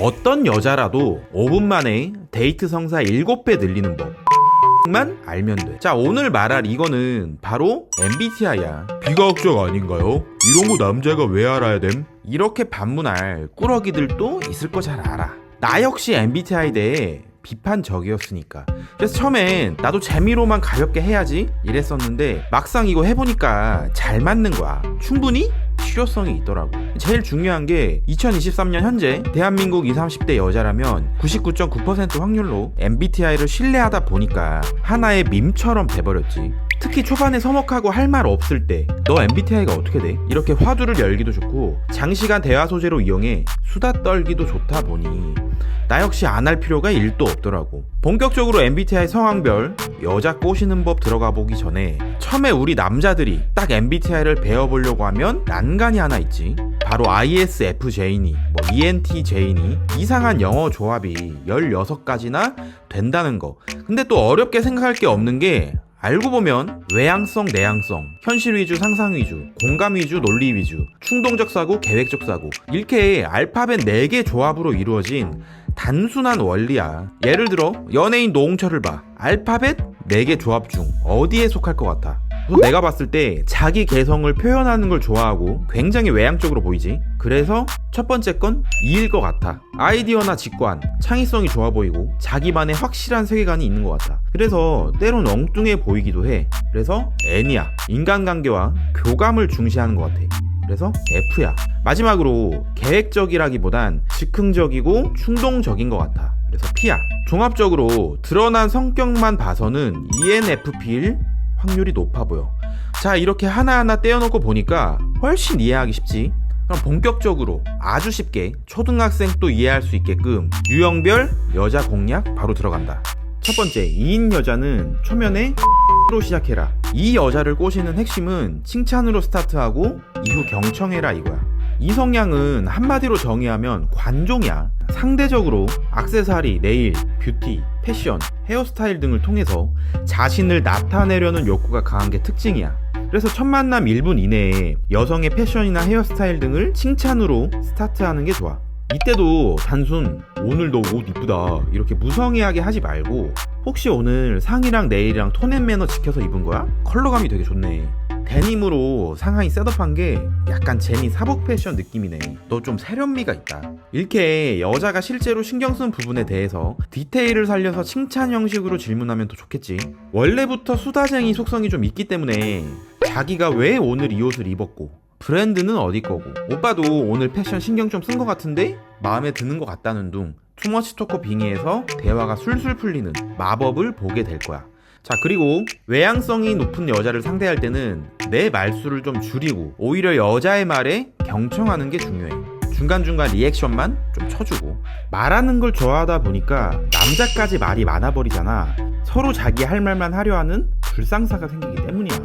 어떤 여자라도 5분 만에 데이트 성사 7배 늘리는 법. 만 알면 돼. 자, 오늘 말할 이거는 바로 MBTI야. 비과학적 아닌가요? 이런 거 남자가 왜 알아야 됨? 이렇게 반문할 꾸러기들도 있을 거 잘 알아. 나 역시 MBTI 대해 비판적이었으니까. 그래서 처음엔 나도 재미로만 가볍게 해야지 이랬었는데 막상 이거 해보니까 잘 맞는 거야. 충분히 실효성이 있더라고. 제일 중요한 게 2023년 현재 대한민국 20, 30대 여자라면 99.9% 확률로 MBTI를 신뢰하다 보니까 하나의 밈처럼 돼버렸지. 특히 초반에 서먹하고 할 말 없을 때 너 MBTI가 어떻게 돼? 이렇게 화두를 열기도 좋고 장시간 대화 소재로 이용해 수다 떨기도 좋다 보니 나 역시 안 할 필요가 1도 없더라고. 본격적으로 MBTI 성향별 여자 꼬시는 법 들어가 보기 전에 처음에 우리 남자들이 딱 MBTI를 배워보려고 하면 난간이 하나 있지. 바로 ISFJ니 뭐 ENTJ니 이상한 영어 조합이 16가지나 된다는 거. 근데 또 어렵게 생각할 게 없는 게 알고 보면 외향성, 내향성, 현실 위주, 상상 위주, 공감 위주, 논리 위주, 충동적 사고, 계획적 사고 이렇게 알파벳 4개 조합으로 이루어진 단순한 원리야. 예를 들어 연예인 노홍철을 봐. 알파벳 4개 조합 중 어디에 속할 것 같아? 내가 봤을 때 자기 개성을 표현하는 걸 좋아하고 굉장히 외향적으로 보이지. 그래서 첫 번째 건 이일 것 같아. 아이디어나 직관, 창의성이 좋아 보이고 자기만의 확실한 세계관이 있는 것 같아. 그래서 때론 엉뚱해 보이기도 해. 그래서 N이야. 인간관계와 교감을 중시하는 것 같아. 그래서 F야. 마지막으로 계획적이라기보단 즉흥적이고 충동적인 것 같아. 그래서 P야. 종합적으로 드러난 성격만 봐서는 ENFP일 확률이 높아 보여. 자, 이렇게 하나하나 떼어놓고 보니까 훨씬 이해하기 쉽지. 그럼 본격적으로 아주 쉽게 초등학생도 이해할 수 있게끔 유형별 여자 공략 바로 들어간다. 첫 번째, 2인 여자는 초면에 로 시작해라. 이 여자를 꼬시는 핵심은 칭찬으로 스타트하고 이후 경청해라 이거야. 이 성향은 한마디로 정의하면 관종이야. 상대적으로 악세사리, 네일, 뷰티, 패션, 헤어스타일 등을 통해서 자신을 나타내려는 욕구가 강한 게 특징이야. 그래서 첫 만남 1분 이내에 여성의 패션이나 헤어스타일 등을 칭찬으로 스타트하는 게 좋아. 이때도 단순 오늘 너옷 이쁘다 이렇게 무성의하게 하지 말고 혹시 오늘 상의랑 네일이랑 톤앤 매너 지켜서 입은 거야? 컬러감이 되게 좋네. 데님으로 상하이 셋업한 게 약간 제니 사복 패션 느낌이네. 너 좀 세련미가 있다. 이렇게 여자가 실제로 신경 쓴 부분에 대해서 디테일을 살려서 칭찬 형식으로 질문하면 더 좋겠지. 원래부터 수다쟁이 속성이 좀 있기 때문에 자기가 왜 오늘 이 옷을 입었고 브랜드는 어디 거고 오빠도 오늘 패션 신경 좀 쓴 것 같은데 마음에 드는 것 같다는 둥 투머치 토커 빙의에서 대화가 술술 풀리는 마법을 보게 될 거야. 자 그리고 외향성이 높은 여자를 상대할 때는 내 말수를 좀 줄이고 오히려 여자의 말에 경청하는 게 중요해. 중간중간 리액션만 좀 쳐주고 말하는 걸 좋아하다 보니까 남자까지 말이 많아버리잖아. 서로 자기 할 말만 하려 하는 불상사가 생기기 때문이야.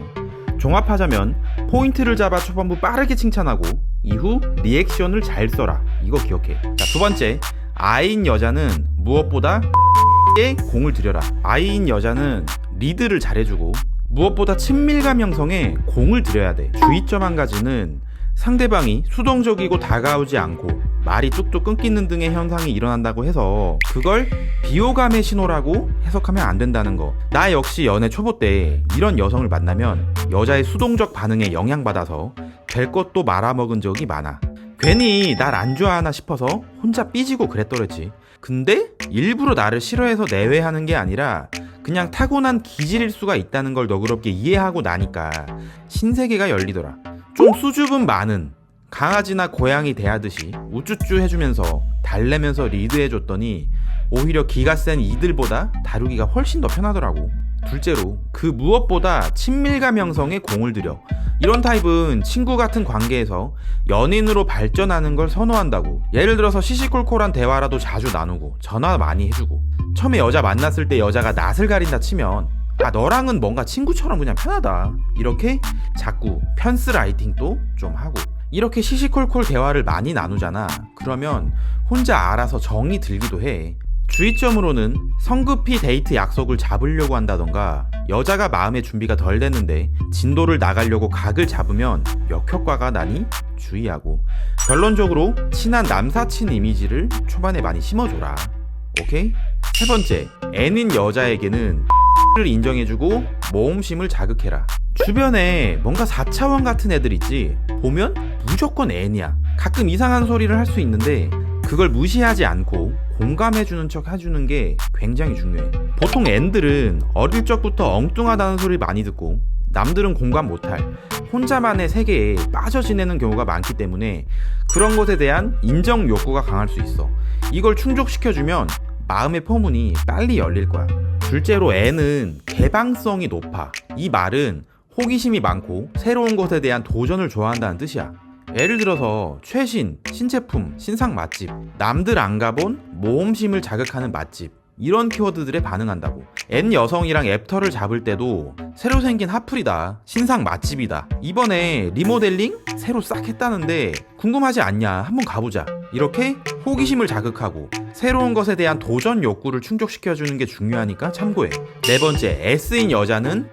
종합하자면 포인트를 잡아 초반부 빠르게 칭찬하고 이후 리액션을 잘 써라. 이거 기억해. 자, 두 번째. 아이인 여자는 무엇보다 에 공을 들여라. 아이인 여자는 리드를 잘해주고 무엇보다 친밀감 형성에 공을 들여야 돼. 주의점 한 가지는 상대방이 수동적이고 다가오지 않고 말이 뚝뚝 끊기는 등의 현상이 일어난다고 해서 그걸 비호감의 신호라고 해석하면 안 된다는 거. 나 역시 연애 초보 때 이런 여성을 만나면 여자의 수동적 반응에 영향받아서 될 것도 말아먹은 적이 많아. 괜히 날 안 좋아하나 싶어서 혼자 삐지고 그랬더랬지. 근데 일부러 나를 싫어해서 내외하는 게 아니라 그냥 타고난 기질일 수가 있다는 걸 너그럽게 이해하고 나니까 신세계가 열리더라. 좀 수줍음 많은 강아지나 고양이 대하듯이 우쭈쭈 해주면서 달래면서 리드해줬더니 오히려 기가 센 이들보다 다루기가 훨씬 더 편하더라고. 둘째로 그 무엇보다 친밀감 형성에 공을 들여. 이런 타입은 친구 같은 관계에서 연인으로 발전하는 걸 선호한다고. 예를 들어서 시시콜콜한 대화라도 자주 나누고 전화 많이 해주고. 처음에 여자 만났을 때 여자가 낯을 가린다 치면 아 너랑은 뭔가 친구처럼 그냥 편하다. 이렇게 자꾸 편스 라이팅도 좀 하고. 이렇게 시시콜콜 대화를 많이 나누잖아. 그러면 혼자 알아서 정이 들기도 해. 주의점으로는 성급히 데이트 약속을 잡으려고 한다던가 여자가 마음의 준비가 덜 됐는데 진도를 나가려고 각을 잡으면 역효과가 나니 주의하고 결론적으로 친한 남사친 이미지를 초반에 많이 심어줘라. 오케이? 세 번째 N인 여자에게는 를 인정해주고 모험심을 자극해라. 주변에 뭔가 4차원 같은 애들 있지? 보면 무조건 N이야 가끔 이상한 소리를 할 수 있는데 그걸 무시하지 않고 공감해주는 척 해주는 게 굉장히 중요해 보통 N들은 어릴 적부터 엉뚱하다는 소리를 많이 듣고 남들은 공감 못할 혼자만의 세계에 빠져 지내는 경우가 많기 때문에 그런 것에 대한 인정 욕구가 강할 수 있어 이걸 충족시켜주면 마음의 포문이 빨리 열릴 거야 둘째로 N은 개방성이 높아. 이 말은 호기심이 많고 새로운 것에 대한 도전을 좋아한다는 뜻이야. 예를 들어서 최신, 신제품, 신상 맛집, 남들 안 가본 모험심을 자극하는 맛집. 이런 키워드들에 반응한다고. N 여성이랑 애프터를 잡을 때도 새로 생긴 핫플이다. 신상 맛집이다. 이번에 리모델링 새로 싹 했다는데 궁금하지 않냐? 한번 가보자. 이렇게 호기심을 자극하고 새로운 것에 대한 도전 욕구를 충족시켜주는 게 중요하니까 참고해. 네 번째, S인 여자는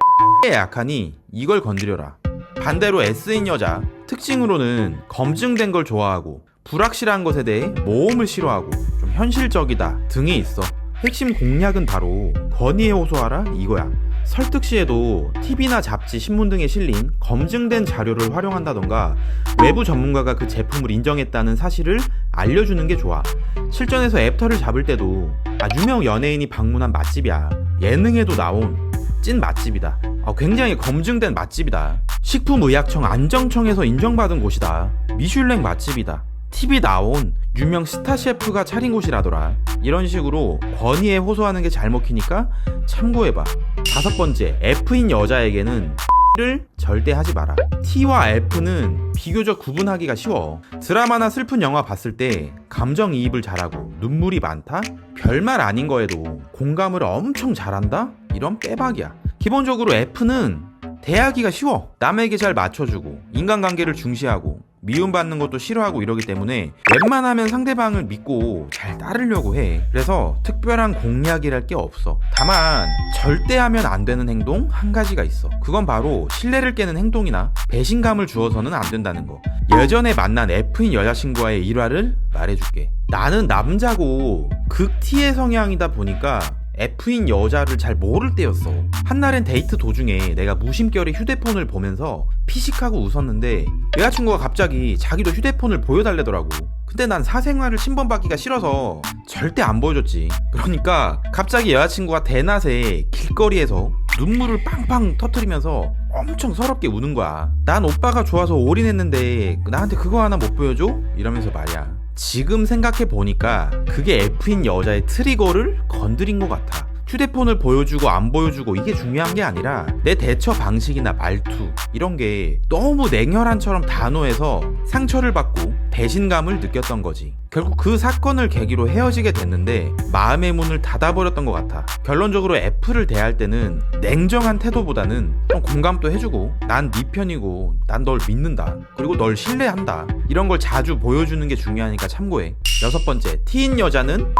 에 약하니 이걸 건드려라. 반대로 S인 여자 특징으로는 검증된 걸 좋아하고 불확실한 것에 대해 모험을 싫어하고 좀 현실적이다 등이 있어. 핵심 공략은 바로 건의에 호소하라 이거야. 설득 시에도 TV나 잡지, 신문 등에 실린 검증된 자료를 활용한다던가 외부 전문가가 그 제품을 인정했다는 사실을 알려주는 게 좋아. 실전에서 애프터를 잡을 때도 아, 유명 연예인이 방문한 맛집이야. 예능에도 나온 찐 맛집이다. 아, 굉장히 검증된 맛집이다. 식품의약청 안정청에서 인정받은 곳이다. 미슐랭 맛집이다. TV 나온 유명 스타 셰프가 차린 곳이라더라. 이런 식으로 권위에 호소하는 게 잘 먹히니까 참고해봐. 다섯 번째, F인 여자에게는 를 절대 하지 마라. T와 F는 비교적 구분하기가 쉬워. 드라마나 슬픈 영화 봤을 때 감정이입을 잘하고 눈물이 많다? 별말 아닌 거에도 공감을 엄청 잘한다? 이런 빼박이야. 기본적으로 F는 대하기가 쉬워. 남에게 잘 맞춰주고 인간관계를 중시하고 미움받는 것도 싫어하고 이러기 때문에 웬만하면 상대방을 믿고 잘 따르려고 해. 그래서 특별한 공약이랄 게 없어. 다만 절대 하면 안 되는 행동 한 가지가 있어. 그건 바로 신뢰를 깨는 행동이나 배신감을 주어서는 안 된다는 거. 예전에 만난 F인 여자친구와의 일화를 말해줄게. 나는 남자고 극 T의 성향이다 보니까 F인 여자를 잘 모를 때였어. 한날엔 데이트 도중에 내가 무심결에 휴대폰을 보면서 피식하고 웃었는데 여자친구가 갑자기 자기도 휴대폰을 보여달래더라고. 근데 난 사생활을 침범받기가 싫어서 절대 안 보여줬지. 그러니까 갑자기 여자친구가 대낮에 길거리에서 눈물을 빵빵 터트리면서 엄청 서럽게 우는 거야. 난 오빠가 좋아서 올인했는데 나한테 그거 하나 못 보여줘? 이러면서 말이야. 지금 생각해 보니까 그게 F인 여자의 트리거를 건드린 것 같아. 휴대폰을 보여주고 안 보여주고 이게 중요한 게 아니라 내 대처 방식이나 말투 이런 게 너무 냉혈한처럼 단호해서 상처를 받고 배신감을 느꼈던 거지. 결국 그 사건을 계기로 헤어지게 됐는데 마음의 문을 닫아버렸던 것 같아. 결론적으로 F를 대할 때는 냉정한 태도보다는 좀 공감도 해주고 난 네 편이고 난 널 믿는다. 그리고 널 신뢰한다. 이런 걸 자주 보여주는 게 중요하니까 참고해. 여섯 번째, T인 여자는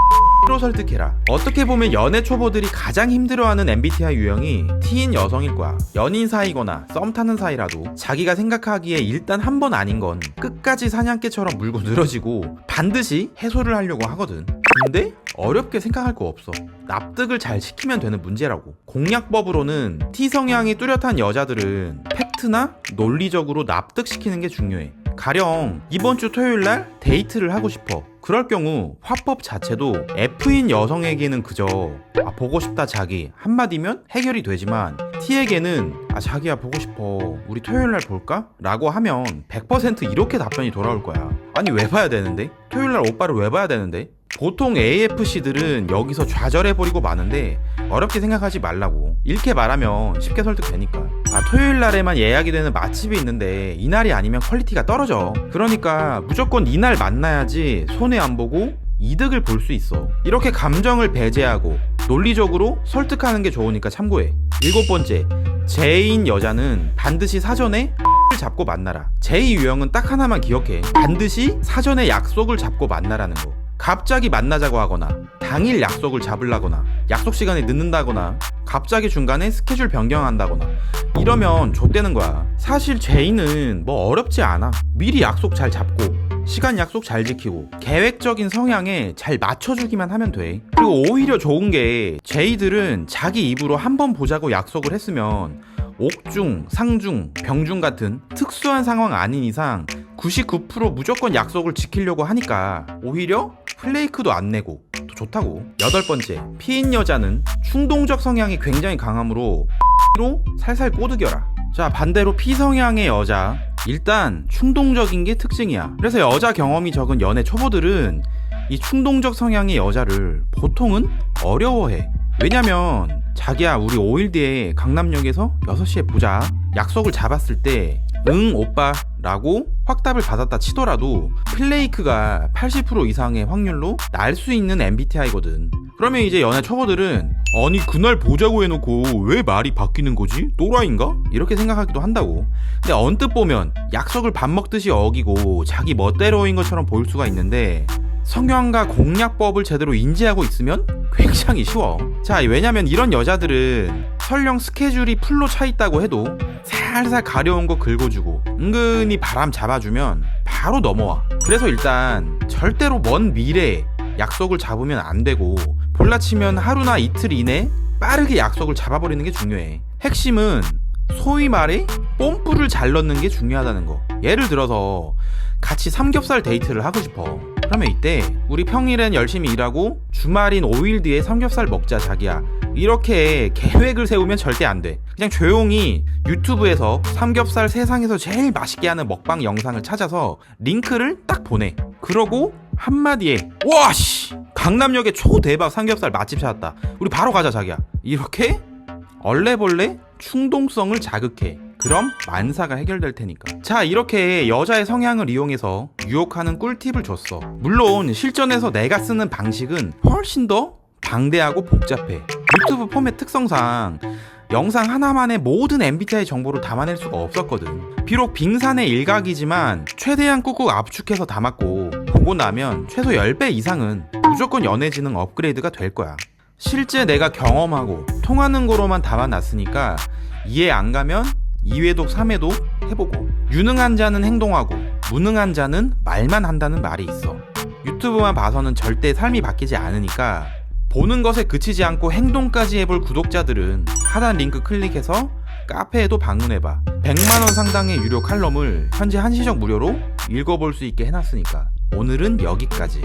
로 설득해라. 어떻게 보면 연애 초보들이 가장 힘들어하는 MBTI 유형이 T인 여성일 거야. 연인 사이거나 썸 타는 사이라도 자기가 생각하기에 일단 한 번 아닌 건 끝까지 사냥개처럼 물고 늘어지고 반드시 해소를 하려고 하거든. 근데 어렵게 생각할 거 없어. 납득을 잘 시키면 되는 문제라고. 공략법으로는 T 성향이 뚜렷한 여자들은 팩트나 논리적으로 납득시키는 게 중요해. 가령 이번 주 토요일 날 데이트를 하고 싶어. 그럴 경우 화법 자체도 F인 여성에게는 그저 아, 보고 싶다 자기 한마디면 해결이 되지만 T에게는 아 자기야 보고 싶어 우리 토요일 날 볼까? 라고 하면 100% 이렇게 답변이 돌아올 거야 아니 왜 봐야 되는데? 토요일 날 오빠를 왜 봐야 되는데? 보통 AFC들은 여기서 좌절해버리고 마는데 어렵게 생각하지 말라고 이렇게 말하면 쉽게 설득되니까 아 토요일 날에만 예약이 되는 맛집이 있는데 이날이 아니면 퀄리티가 떨어져. 그러니까 무조건 이날 만나야지 손해 안 보고 이득을 볼 수 있어. 이렇게 감정을 배제하고 논리적으로 설득하는 게 좋으니까 참고해. 일곱 번째 제인 여자는 반드시 사전에 을 잡고 만나라. 제2 유형은 딱 하나만 기억해. 반드시 사전에 약속을 잡고 만나라는 거. 갑자기 만나자고 하거나 당일 약속을 잡으려거나 약속 시간에 늦는다거나 갑자기 중간에 스케줄 변경한다거나 이러면 좆되는 거야 사실 제이는 뭐 어렵지 않아. 미리 약속 잘 잡고 시간 약속 잘 지키고 계획적인 성향에 잘 맞춰주기만 하면 돼. 그리고 오히려 좋은 게 제이들은 자기 입으로 한 번 보자고 약속을 했으면 옥중, 상중, 병중 같은 특수한 상황 아닌 이상 99% 무조건 약속을 지키려고 하니까 오히려 플레이크도 안 내고 또 좋다고. 여덟 번째, 피인 여자는 충동적 성향이 굉장히 강하므로 로 살살 꼬드겨라. 자, 반대로 피성향의 여자. 일단 충동적인 게 특징이야. 그래서 여자 경험이 적은 연애 초보들은 이 충동적 성향의 여자를 보통은 어려워해. 왜냐면 자기야 우리 5일 뒤에 강남역에서 6시에 보자. 약속을 잡았을 때 응 오빠 라고 확답을 받았다 치더라도 플레이크가 80% 이상의 확률로 날 수 있는 MBTI거든. 그러면 이제 연애 초보들은 아니 그날 보자고 해놓고 왜 말이 바뀌는 거지? 또라이인가? 이렇게 생각하기도 한다고. 근데 언뜻 보면 약속을 밥 먹듯이 어기고 자기 멋대로인 것처럼 보일 수가 있는데 성향과 공략법을 제대로 인지하고 있으면 굉장히 쉬워. 자, 왜냐면 이런 여자들은 설령 스케줄이 풀로 차 있다고 해도 살살 가려운 거 긁어주고 은근히 바람 잡아주면 바로 넘어와. 그래서 일단 절대로 먼 미래에 약속을 잡으면 안 되고 볼라치면 하루나 이틀 이내 빠르게 약속을 잡아버리는 게 중요해. 핵심은 소위 말해 뽐뿌를 잘 넣는 게 중요하다는 거. 예를 들어서 같이 삼겹살 데이트를 하고 싶어. 그러면 이때 우리 평일엔 열심히 일하고 주말인 5일 뒤에 삼겹살 먹자 자기야. 이렇게 계획을 세우면 절대 안 돼. 그냥 조용히 유튜브에서 삼겹살 세상에서 제일 맛있게 하는 먹방 영상을 찾아서 링크를 딱 보내. 그러고 한마디에 와씨 강남역에 초대박 삼겹살 맛집 찾았다. 우리 바로 가자 자기야. 이렇게 얼레벌레 충동성을 자극해. 그럼 만사가 해결될 테니까. 자, 이렇게 여자의 성향을 이용해서 유혹하는 꿀팁을 줬어. 물론 실전에서 내가 쓰는 방식은 훨씬 더 방대하고 복잡해. 유튜브 포맷 특성상 영상 하나만의 모든 MBTI 정보를 담아낼 수가 없었거든. 비록 빙산의 일각이지만 최대한 꾹꾹 압축해서 담았고 보고 나면 최소 10배 이상은 무조건 연애 지능 업그레이드가 될 거야. 실제 내가 경험하고 통하는 거로만 담아놨으니까 이해 안 가면 2회독 3회독 해보고 유능한 자는 행동하고 무능한 자는 말만 한다는 말이 있어 유튜브만 봐서는 절대 삶이 바뀌지 않으니까 보는 것에 그치지 않고 행동까지 해볼 구독자들은 하단 링크 클릭해서 카페에도 방문해봐. 100만원 상당의 유료 칼럼을 현재 한시적 무료로 읽어볼 수 있게 해놨으니까 오늘은 여기까지